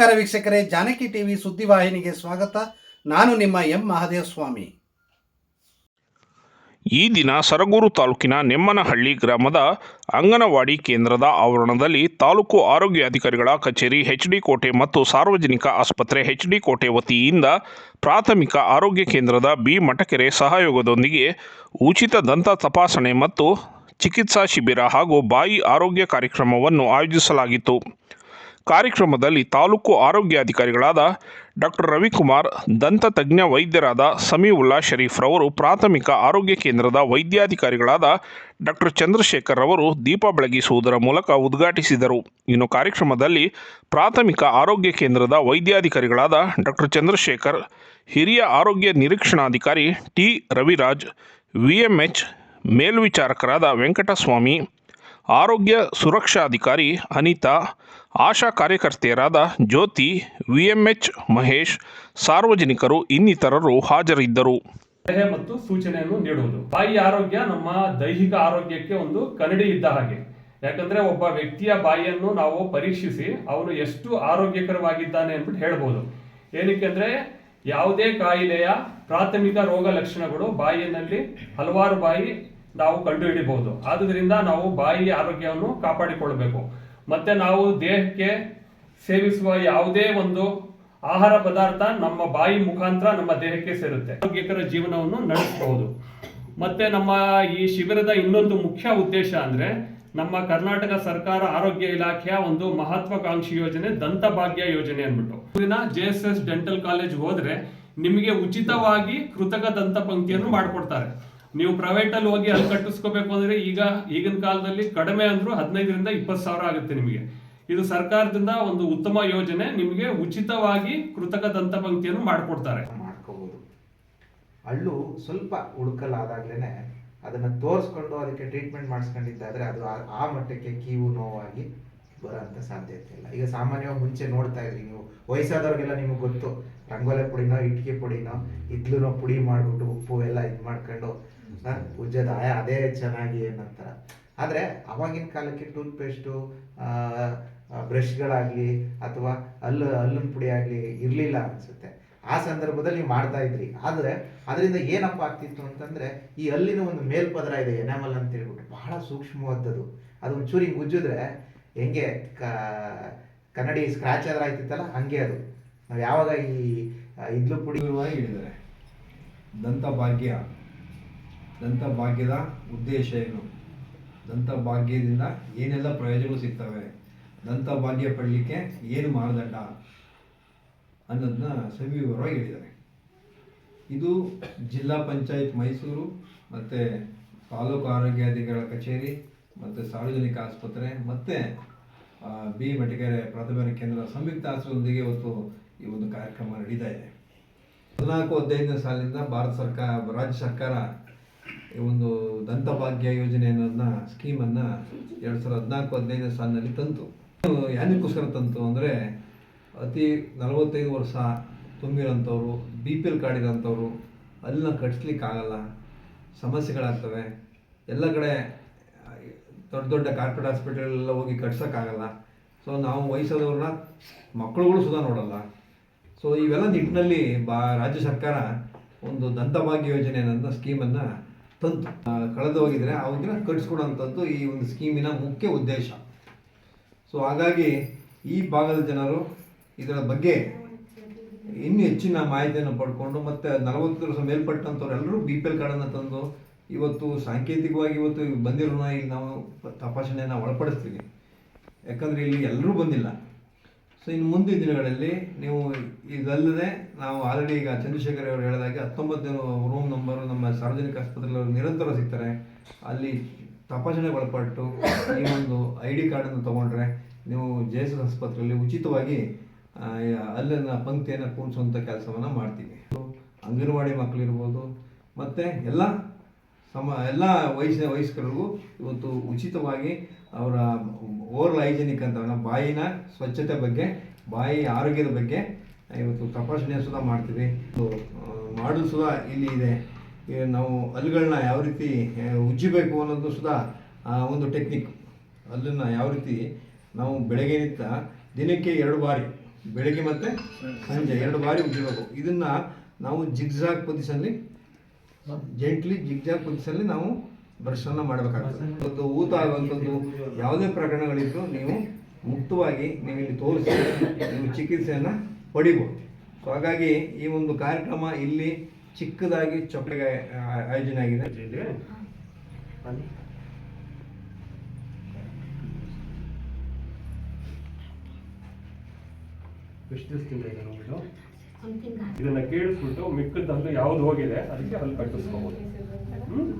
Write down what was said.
ನಮಸ್ಕಾರ ವೀಕ್ಷಕರೇ, ಜಾನಕಿ ಟಿವಿ ಸುದ್ದಿವಾಹಿನಿಗೆ ಸ್ವಾಗತ. ನಾನು ನಿಮ್ಮ ಎಂ ಮಹಾದೇವ ಸ್ವಾಮಿ ಈ ದಿನ ಸರಗೂರು ತಾಲೂಕಿನ ನೆಮ್ಮನಹಳ್ಳಿ ಗ್ರಾಮದ ಅಂಗನವಾಡಿ ಕೇಂದ್ರದ ಆವರಣದಲ್ಲಿ ತಾಲೂಕು ಆರೋಗ್ಯಾಧಿಕಾರಿಗಳ ಕಚೇರಿ ಎಚ್ ಡಿ ಕೋಟೆ ಮತ್ತು ಸಾರ್ವಜನಿಕ ಆಸ್ಪತ್ರೆ ಎಚ್ ಡಿ ಕೋಟೆ ವತಿಯಿಂದ ಪ್ರಾಥಮಿಕ ಆರೋಗ್ಯ ಕೇಂದ್ರದ ಬಿ ಮಟಕೆರೆ ಸಹಯೋಗದೊಂದಿಗೆ ಉಚಿತ ದಂತ ತಪಾಸಣೆ ಮತ್ತು ಚಿಕಿತ್ಸಾ ಶಿಬಿರ ಹಾಗೂ ಬಾಯಿ ಆರೋಗ್ಯ ಕಾರ್ಯಕ್ರಮವನ್ನು ಆಯೋಜಿಸಲಾಗಿತ್ತು. ಕಾರ್ಯಕ್ರಮದಲ್ಲಿ ತಾಲೂಕು ಆರೋಗ್ಯಾಧಿಕಾರಿಗಳಾದ ಡಾಕ್ಟರ್ ರವಿಕುಮಾರ್, ದಂತ ತಜ್ಞ ವೈದ್ಯರಾದ ಸಮೀವುಲ್ಲಾ ಶರೀಫ್ ರವರು, ಪ್ರಾಥಮಿಕ ಆರೋಗ್ಯ ಕೇಂದ್ರದ ವೈದ್ಯಾಧಿಕಾರಿಗಳಾದ ಡಾಕ್ಟರ್ ಚಂದ್ರಶೇಖರ್ ರವರು ದೀಪ ಬೆಳಗಿಸುವುದರ ಮೂಲಕ ಉದ್ಘಾಟಿಸಿದರು. ಇನ್ನು ಕಾರ್ಯಕ್ರಮದಲ್ಲಿ ಪ್ರಾಥಮಿಕ ಆರೋಗ್ಯ ಕೇಂದ್ರದ ವೈದ್ಯಾಧಿಕಾರಿಗಳಾದ ಡಾಕ್ಟರ್ ಚಂದ್ರಶೇಖರ್, ಹಿರಿಯ ಆರೋಗ್ಯ ನಿರೀಕ್ಷಣಾಧಿಕಾರಿ ಟಿ ರವಿರಾಜ್, ವಿಎಂಎಚ್ ಮೇಲ್ವಿಚಾರಕರಾದ ವೆಂಕಟಸ್ವಾಮಿ, ಆರೋಗ್ಯ ಸುರಕ್ಷಾಧಿಕಾರಿ ಅನಿತಾ ಆಶಾ ಕಾರ್ಯಕರ್ತೆಯರಾದ ಜ್ಯೋತಿ, ವಿಎಂಎಚ್ ಮಹೇಶ್, ಸಾರ್ವಜನಿಕರು ಇನ್ನಿತರರು ಹಾಜರಿದ್ದರು. ಸಲಹೆ ಮತ್ತು ಸೂಚನೆಯನ್ನು ನೀಡುವುದು. ಬಾಯಿ ಆರೋಗ್ಯ ನಮ್ಮ ದೈಹಿಕ ಆರೋಗ್ಯಕ್ಕೆ ಒಂದು ಕನ್ನಡಿ ಇದ್ದ ಹಾಗೆ. ಯಾಕಂದ್ರೆ ಒಬ್ಬ ವ್ಯಕ್ತಿಯ ಬಾಯಿಯನ್ನು ನಾವು ಪರೀಕ್ಷಿಸಿ ಅವನು ಎಷ್ಟು ಆರೋಗ್ಯಕರವಾಗಿದ್ದಾನೆ ಅಂದ್ಬಿಟ್ಟು ಹೇಳ್ಬೋದು. ಏನಕ್ಕೆ ಅಂದ್ರೆ ಯಾವುದೇ ಕಾಯಿಲೆಯ ಪ್ರಾಥಮಿಕ ರೋಗ ಲಕ್ಷಣಗಳು ಬಾಯಿನಲ್ಲಿ ಹಲವಾರು ಬಾಯಿ ನಾವು ಕಂಡುಹಿಡಿಬಹುದು ಆದ್ದರಿಂದ ನಾವು ಬಾಯಿಯ ಆರೋಗ್ಯವನ್ನು ಕಾಪಾಡಿಕೊಳ್ಬೇಕು ಮತ್ತೆ ನಾವು ದೇಹಕ್ಕೆ ಸೇವಿಸುವ ಯಾವುದೇ ಒಂದು ಆಹಾರ ಪದಾರ್ಥ ನಮ್ಮ ಬಾಯಿ ಮುಖಾಂತರ ನಮ್ಮ ದೇಹಕ್ಕೆ ಸೇರುತ್ತೆ. ಆರೋಗ್ಯಕರ ಜೀವನವನ್ನು ನಡೆಸಬಹುದು. ಮತ್ತೆ ನಮ್ಮ ಈ ಶಿಬಿರದ ಇನ್ನೊಂದು ಮುಖ್ಯ ಉದ್ದೇಶ ಅಂದ್ರೆ ನಮ್ಮ ಕರ್ನಾಟಕ ಸರ್ಕಾರ ಆರೋಗ್ಯ ಇಲಾಖೆಯ ಒಂದು ಮಹತ್ವಾಕಾಂಕ್ಷಿ ಯೋಜನೆ ದಂತ ಭಾಗ್ಯ ಯೋಜನೆ ಅಂದ್ಬಿಟ್ಟು. J S S dental college ಹೋದ್ರೆ ನಿಮಗೆ ಉಚಿತವಾಗಿ ಕೃತಕ ದಂತ ಪಂಕ್ತಿಯನ್ನು ಮಾಡಿಕೊಡ್ತಾರೆ. ನೀವು ಪ್ರೈವೇಟ್ ಅಲ್ಲಿ ಹೋಗಿ ಅಲ್ಲಿ ಕಟ್ಟಿಸ್ಕೋಬೇಕು ಅಂದ್ರೆ ಈಗ ಈಗಿನ ಕಾಲದಲ್ಲಿ ಕಡಿಮೆ ಅಂದರೂ ಹದಿನೈದರಿಂದ ಇಪ್ಪತ್ತು ಸಾವಿರ ಆಗುತ್ತೆ ನಿಮಗೆ. ಇದು ಸರ್ಕಾರದಿಂದ ಒಂದು ಉತ್ತಮ ಯೋಜನೆ, ನಿಮಗೆ ಉಚಿತವಾಗಿ ಕೃತಕ ದಂತ ಪಂಕ್ತಿಯನ್ನು ಮಾಡಿಕೊಡ್ತಾರೆ. ಮಾಡ್ಕೋಬಹುದು ಹಳ್ಳು ಸ್ವಲ್ಪ ಉಳ್ಕಲಾದಾಗ್ಲೇ ಅದನ್ನು ತೋರಿಸ್ಕೊಂಡು ಅದಕ್ಕೆ ಟ್ರೀಟ್ಮೆಂಟ್ ಮಾಡಿಸ್ಕೊಂಡಿದ್ದಾದ್ರೆ ಅದು ಆ- ಮಟ್ಟಕ್ಕೆ ಕೀವು ನೋವಾಗಿ ಬರೋಂಥ ಸಾಧ್ಯತೆ ಇಲ್ಲ. ಈಗ ಸಾಮಾನ್ಯವಾಗಿ ಮುಂಚೆ ನೋಡ್ತಾ ಇದ್ರಿ ನೀವು. ವಯಸ್ಸಾದವ್ರಿಗೆಲ್ಲ ನಿಮಗೆ ಗೊತ್ತು. ರಂಗೋಲೆ ಪುಡಿನೋ, ಇಟ್ಕೆ ಪುಡಿನೋ ಇದ್ಲು ಪುಡಿ ಮಾಡಿಬಿಟ್ಟು ಉಪ್ಪು ಎಲ್ಲ ಇದು ಮಾಡ್ಕೊಂಡು ಉಜ್ಜದ ಅದೇ ಚೆನ್ನಾಗಿ ಏನಂತಾರ. ಆದರೆ ಅವಾಗಿನ ಕಾಲಕ್ಕೆ ಟೂತ್ ಪೇಸ್ಟು ಬ್ರಷ್ಗಳಾಗಲಿ ಅಥವಾ ಹಲ್ಲು ಅಲ್ಲಿನ ಪುಡಿ ಆಗಲಿ ಇರಲಿಲ್ಲ ಅನಿಸುತ್ತೆ. ಆ ಸಂದರ್ಭದಲ್ಲಿ ಮಾಡ್ತಾ ಇದ್ರಿ. ಆದರೆ ಅದರಿಂದ ಏನಪ್ಪ ಆಗ್ತಿತ್ತು ಅಂತಂದರೆ ಈ ಅಲ್ಲಿನ ಒಂದು ಮೇಲ್ಪದರ ಇದೆ ಎನಾಮಲ್ ಅಂತ ಹೇಳ್ಬಿಟ್ಟು. ಬಹಳ ಸೂಕ್ಷ್ಮವಾದದ್ದು. ಅದು ಒಂಚೂರು ಹಿಂಗೆ ಉಜ್ಜಿದ್ರೆ ಹೆಂಗೆ ಕನ್ನಡಿ ಸ್ಕ್ರಾಚ್ ಆದ್ರೆ ಆಯ್ತಿತ್ತಲ್ಲ, ಹಂಗೆ ಅದು. ನಾವು ಯಾವಾಗ ಈ ಇದ್ಲು ಪುಡಿ ಹೇಳಿದ್ದಾರೆ. ದಂತ ಭಾಗ್ಯ ದಂತ ಭಾಗ್ಯದ ಉದ್ದೇಶ ಏನು? ದಂತ ಭಾಗ್ಯದಿಂದ ಏನೆಲ್ಲ ಪ್ರಯೋಜನಗಳು ಸಿಗ್ತವೆ? ದಂತ ಭಾಗ್ಯ ಪಡಲಿಕ್ಕೆ ಏನು ಮಾನದಂಡ? ಅನ್ನೋದನ್ನ ಸವಿವರವಾಗಿ ಹೇಳಿದ್ದಾರೆ. ಇದು ಜಿಲ್ಲಾ ಪಂಚಾಯತ್ ಮೈಸೂರು ಮತ್ತು ತಾಲೂಕು ಆರೋಗ್ಯಾಧಿಕಾರಿಗಳ ಕಚೇರಿ ಮತ್ತು ಸಾರ್ವಜನಿಕ ಆಸ್ಪತ್ರೆ ಮತ್ತು ಬಿ ಮಟಿಕೆರೆ ಪ್ರಾಥಮಿಕ ಕೇಂದ್ರ ಸಂಯುಕ್ತ ಆಸ್ಪತ್ರೆಯೊಂದಿಗೆ ಇವತ್ತು ಈ ಒಂದು ಕಾರ್ಯಕ್ರಮ ನಡೀತಾ ಇದೆ. ಹದಿನಾಲ್ಕು, ಹದಿನೈದನೇ ಸಾಲಿನಿಂದ ಭಾರತ ಸರ್ಕಾರ, ರಾಜ್ಯ ಸರ್ಕಾರ ಒಂದು ದಂತಭಾಗ್ಯ ಯೋಜನೆ ಅನ್ನೋದನ್ನ ಸ್ಕೀಮನ್ನು ಎರಡು ಸಾವಿರದ ಹದಿನಾಲ್ಕು, ಹದಿನೈದನೇ ಸಾಲಿನಲ್ಲಿ ತಂತು. ಯಾನಕ್ಕೋಸ್ಕರ ತಂತು ಅಂದರೆ ಅತಿ ನಲವತ್ತೈದು ವರ್ಷ ತುಂಬಿರೋಂಥವ್ರು ಬಿ ಪಿ ಎಲ್ ಕಾರ್ಡ್ ಇರೋಂಥವ್ರು ಅಲ್ಲಿನ ಕಟ್ಸ್ಲಿಕ್ಕಾಗಲ್ಲ, ಸಮಸ್ಯೆಗಳಾಗ್ತವೆ. ಎಲ್ಲ ಕಡೆ ದೊಡ್ಡ ದೊಡ್ಡ ಕಾರ್ಪೊರೇಟ್ ಹಾಸ್ಪಿಟಲ್ ಹೋಗಿ ಕಟ್ಸೋಕ್ಕಾಗಲ್ಲ. ಸೊ ನಾವು ವಯಸ್ಸಾದವ್ರನ್ನ ಮಕ್ಕಳುಗಳು ಸುಧಾ ನೋಡಲ್ಲ. ಸೊ ಇವೆಲ್ಲ ನಿಟ್ಟಿನಲ್ಲಿ ಬಾ, ರಾಜ್ಯ ಸರ್ಕಾರ ಒಂದು ದಂತಭಾಗ್ಯ ಯೋಜನೆ ಅನ್ನೋ ಸ್ಕೀಮನ್ನು ತಂತು. ಕಳೆದು ಹೋಗಿದ್ರೆ ಅವನ್ನ ಕಟ್ಸ್ಕೊಡೋಂಥದ್ದು ಈ ಒಂದು ಸ್ಕೀಮಿನ ಮುಖ್ಯ ಉದ್ದೇಶ. ಸೊ ಹಾಗಾಗಿ ಈ ಭಾಗದ ಜನರು ಇದರ ಬಗ್ಗೆ ಇನ್ನೂ ಹೆಚ್ಚಿನ ಮಾಹಿತಿಯನ್ನು ಪಡ್ಕೊಂಡು ಮತ್ತು ನಲವತ್ತು ವರ್ಷ ಮೇಲ್ಪಟ್ಟಂಥವ್ರು ಎಲ್ಲರೂ ಬಿ ಪಿ ಎಲ್ ಕಾರ್ಡನ್ನು ತಂದು ಇವತ್ತು ಸಾಂಕೇತಿಕವಾಗಿ ಇವತ್ತು ಬಂದಿರೋನ ಈಗ ನಾವು ತಪಾಸಣೆಯನ್ನು ಒಳಪಡಿಸ್ತೀವಿ. ಯಾಕಂದರೆ ಇಲ್ಲಿ ಎಲ್ಲರೂ ಬಂದಿಲ್ಲ. ಸೊ ಇನ್ನು ಮುಂದಿನ ದಿನಗಳಲ್ಲಿ ನೀವು ಇದಲ್ಲದೆ ನಾವು ಆಲ್ರೆಡಿ ಈಗ ಚಂದ್ರಶೇಖರ್ ಅವರು ಹೇಳಿದಾಗೆ ಹತ್ತೊಂಬತ್ತು ರೂಮ್ ನಂಬರು ನಮ್ಮ ಸಾರ್ವಜನಿಕ ಆಸ್ಪತ್ರೆಯಲ್ಲಿ ನಿರಂತರ ಸಿಗ್ತಾರೆ. ಅಲ್ಲಿ ತಪಾಸಣೆಗೆ ಒಳಪಟ್ಟು ಈ ಒಂದು ಐ ಡಿ ಕಾರ್ಡನ್ನು ತೊಗೊಂಡ್ರೆ ನೀವು ಜೆ ಎಸ್ ಎಸ್ ಆಸ್ಪತ್ರೆಯಲ್ಲಿ ಉಚಿತವಾಗಿ ಅಲ್ಲಿನ ಪಂಕ್ತಿಯನ್ನು ಕೂಡಿಸುವಂಥ ಕೆಲಸವನ್ನು ಮಾಡ್ತೀವಿ. ಅಂಗನವಾಡಿ ಮಕ್ಕಳಿರ್ಬೋದು ಮತ್ತು ಎಲ್ಲ ಸಮ, ಎಲ್ಲ ವಯಸ್ಸಿನ ವಯಸ್ಕರಿಗೂ ಇವತ್ತು ಉಚಿತವಾಗಿ ಅವರ ಓರಲ್ ಹೈಜಿನಿಕ್ ಅಂತ ನಮ್ಮ ಬಾಯಿನ ಸ್ವಚ್ಛತೆ ಬಗ್ಗೆ, ಬಾಯಿ ಆರೋಗ್ಯದ ಬಗ್ಗೆ ಇವತ್ತು ತಪಾಸಣೆ ಸುಧಾ ಮಾಡ್ತೀವಿ. ಮಾಡಲು ಸುಧಾ ಇಲ್ಲಿ ಇದೆ. ನಾವು ಹಲ್ಲುಗಳನ್ನ ಯಾವ ರೀತಿ ಉಜ್ಜಬೇಕು ಅನ್ನೋದು ಸುಧಾ ಒಂದು ಟೆಕ್ನಿಕ್. ಹಲ್ಲನ್ನು ಯಾವ ರೀತಿ ನಾವು ಬೆಳಗ್ಗೆನಿಂದ ದಿನಕ್ಕೆ ಎರಡು ಬಾರಿ, ಬೆಳಗ್ಗೆ ಮತ್ತು ಸಂಜೆ ಎರಡು ಬಾರಿ ಉಜ್ಜಬೇಕು. ಇದನ್ನ ನಾವು ಜಿಗ್ಜಾಗ್ ಪೊಸಿಷನ್ಲಿ ಜೆಂಟ್ಲಿ ಜಿಗ್ಜಾಗ್ ಪೊಸಿಷನ್ಲಿ ನಾವು ಬ್ರಷನ್ನು ಮಾಡಬೇಕಾಗ್ತದೆ. ಊತ ಆಗುವಂಥದ್ದು ಯಾವುದೇ ಪ್ರಕರಣಗಳಿದ್ದು ನೀವು ಮುಕ್ತವಾಗಿ ನೀವು ಇಲ್ಲಿ ತೋರಿಸಿ ನೀವು ಚಿಕಿತ್ಸೆಯನ್ನು ಪಡಿಬೋದು. ಸೊ ಹಾಗಾಗಿ ಈ ಒಂದು ಕಾರ್ಯಕ್ರಮ ಇಲ್ಲಿ ಚಿಕ್ಕದಾಗಿ ಚೊಕ್ಕಗೆ ಆ- ಆಯೋಜನೆ ಆಗಿದೆ. ಎಷ್ಟು ನಮ್ಮದು ಇದನ್ನ ಕೇಳಿಸ್ಬಿಟ್ಟು ಮಿಕ್ಕದಂದ್ರೆ ಯಾವ್ದು ಹೋಗಿದೆ ಅದಕ್ಕೆ ಅಲ್ಲಿ ಕಟ್ಟಿಸ್ಕೋಬಹುದು ಹ್ಮ್.